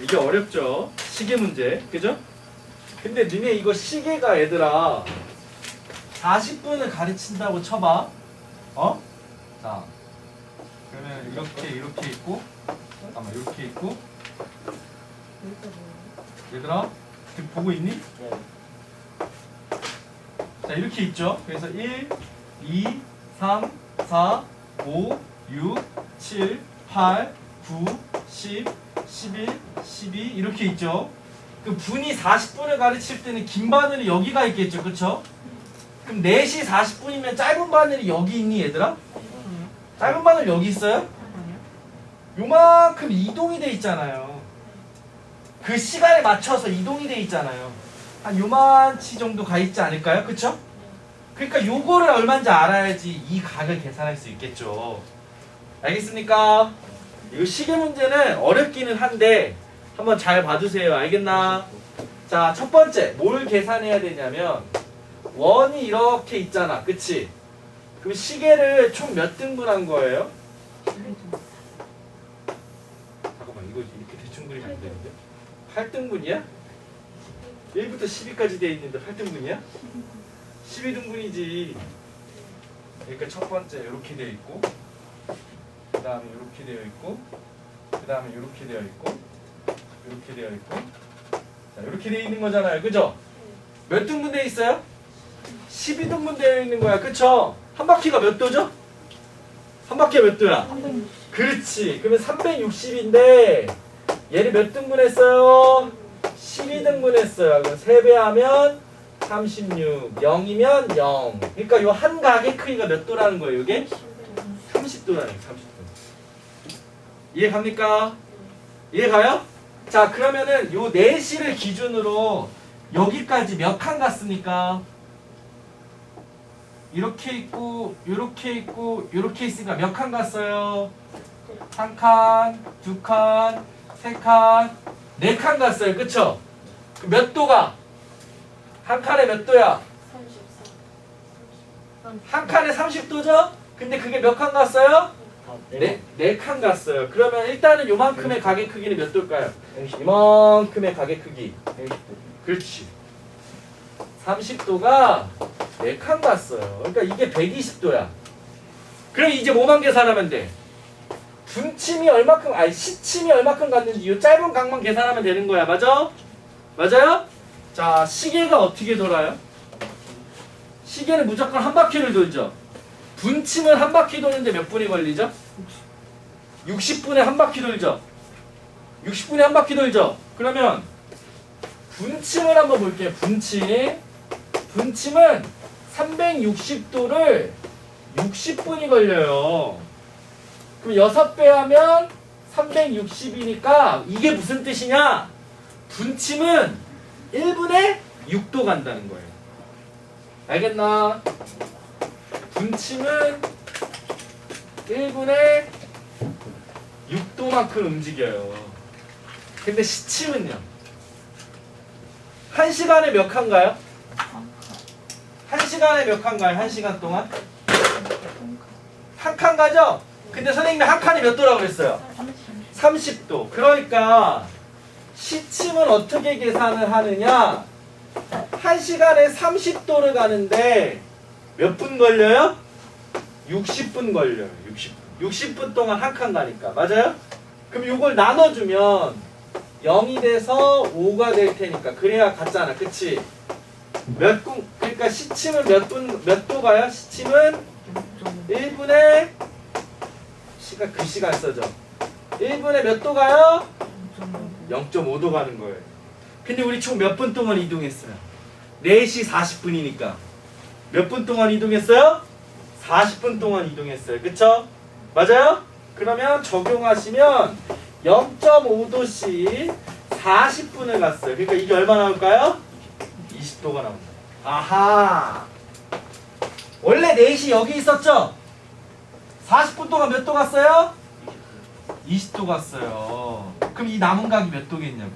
이게 어렵죠? 시계 문제, 그죠? 근데 니네 이거 시계가 얘들아 40분을 가르친다고 쳐봐. 어? 자, 그러면 이렇게 이렇게 있고, 잠깐만 이렇게 있고, 얘들아 지금 보고 있니? 자 이렇게 있죠. 그래서 1, 2, 3, 4, 5, 6, 7, 8, 9, 10, 11, 12 이렇게 있죠. 그 분이 40분을 가르칠 때는 긴 바늘이 여기가 있겠죠. 그쵸? 그럼 4시 40분이면 짧은 바늘이 여기 있니 얘들아? 짧은 바늘 여기 있어요? 요만큼 이동이 돼 있잖아요. 그 시간에 맞춰서 이동이 돼 있잖아요. 한 요만치 정도 가 있지 않을까요? 그쵸? 그러니까 요거를 얼마인지 알아야지 이 각을 계산할 수 있겠죠. 알겠습니까? 이거 시계 문제는 어렵기는 한데 한번 잘 봐주세요. 알겠나? 자, 첫 번째 뭘 계산해야 되냐면 원이 이렇게 있잖아. 그치? 그럼 시계를 총 몇 등분한 거예요? 잠깐만 이거 이렇게 대충 그리면 안 되는데 8등분이야? 1부터 10위까지 돼 있는데 8등분이야? 12등분이지 그러니까 첫 번째 이렇게 되어 있고 그 다음에 이렇게 되어 있고 그 다음에 이렇게 되어 있고 이렇게 되어 있고 자 이렇게 되어 있는 거잖아요 그죠? 몇 등분 되어 있어요? 12등분 되어 있는 거야 그쵸? 한 바퀴가 몇 도죠? 한 바퀴가 몇 도야? 그렇지. 그러면 360인데 얘를 몇 등분했어요? 12등분했어요. 그럼 3배 하면 36. 0이면 0. 그러니까 요 한 각의 크기가 몇 도라는 거예요, 이게? 30도라는 거예요, 30도. 이해 갑니까? 이해 가요? 자, 그러면은 요 4시를 기준으로 여기까지 몇 칸 갔습니까? 이렇게 있고, 이렇게 있고, 이렇게 있으니까 몇 칸 갔어요? 한 칸, 두 칸, 세 칸, 네 칸 갔어요. 그쵸? 그몇 도가? 한 칸에 몇 도야? 한 칸에 30도죠? 근데 그게 몇 칸 갔어요? 네, 네칸 갔어요. 그러면 일단은 요만큼의 가게 크기는 몇 도일까요? 이만큼의 가게 크기. 그렇지. 30도가 4칸 갔어요. 그러니까 이게 120도야. 그럼 이제 뭐만 계산하면 돼? 분침이 얼마큼, 아니 시침이 얼마큼 갔는지 이 짧은 각만 계산하면 되는 거야. 맞아? 맞아요? 자, 시계가 어떻게 돌아요? 시계는 무조건 한 바퀴를 돌죠. 분침은 한 바퀴 도는데 몇 분이 걸리죠? 60분에 한 바퀴 돌죠. 60분에 한 바퀴 돌죠. 그러면 분침을 한번 볼게요. 분침. 분침은 360도를 60분이 걸려요. 그럼 6배 하면 360이니까 이게 무슨 뜻이냐? 분침은 1분에 6도 간다는 거예요. 알겠나? 분침은 1분에 6도만큼 움직여요. 근데 시침은요? 1시간에 몇 칸가요? 1시간에 몇 칸가요? 1시간 동안? 한 칸 가죠? 근데 선생님이 한 칸이 몇 도라고 그랬어요? 30도. 그러니까 시침은 어떻게 계산을 하느냐? 1시간에 30도를 가는데 몇 분 걸려요? 60분 걸려요. 60분. 60분 동안 한 칸 가니까. 맞아요? 그럼 이걸 나눠주면 0이 돼서 5가 될 테니까. 그래야 같잖아. 그치? 몇 분, 그러니까 시침은 몇 분, 몇 도가요? 시침은 1분에 시간 글씨가 써져. 1분에 몇 도 가요? 0.5도 가는 거예요. 근데 우리 총 몇 분 동안 이동했어요? 4시 40분이니까. 몇 분 동안 이동했어요? 40분 동안 이동했어요. 그쵸? 맞아요? 그러면 적용하시면 0.5도씩 40분을 갔어요. 그러니까 이게 얼마 나올까요? 20도가 나온다. 아하. 원래 4시 여기 있었죠? 40분 동안 몇 도 갔어요? 20도 갔어요. 그럼 이 남은 각이 몇 도겠냐고.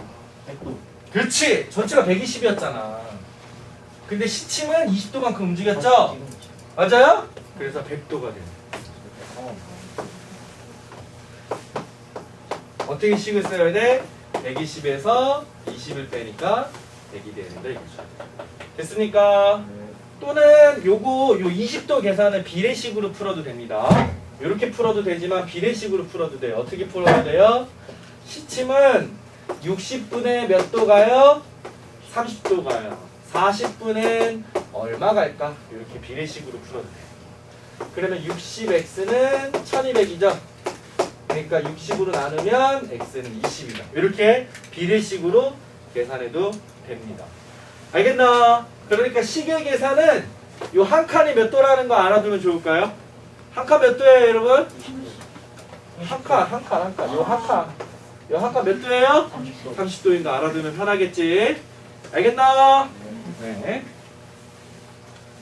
100도. 그렇지. 전체가 120이었잖아. 근데 시침은 20도만큼 움직였죠? 맞아요? 그래서 100도가 돼요. 어떻게 어떻게 식을 써야 돼? 120에서 20을 빼니까 100이 되는다 이거죠. 됐습니까? 또는 요거 요 20도 계산을 비례식으로 풀어도 됩니다. 이렇게 풀어도 되지만 비례식으로 풀어도 돼요. 어떻게 풀어도 돼요? 시침은 60분에 몇 도 가요? 30도 가요. 40분은 얼마 갈까? 이렇게 비례식으로 풀어도 돼요. 그러면 60x는 1200이죠? 그러니까 60으로 나누면 x는 20이다. 이렇게 비례식으로 계산해도 됩니다. 알겠나? 그러니까 시계 계산은 요한 칸이 몇 도라는 거 알아두면 좋을까요? 한 칸 몇 도예요, 여러분? 한 칸, 한 칸, 한 칸. 요 한 칸. 요 한 칸 몇 도예요? 30도인 거 알아두면 편하겠지? 알겠나? 네.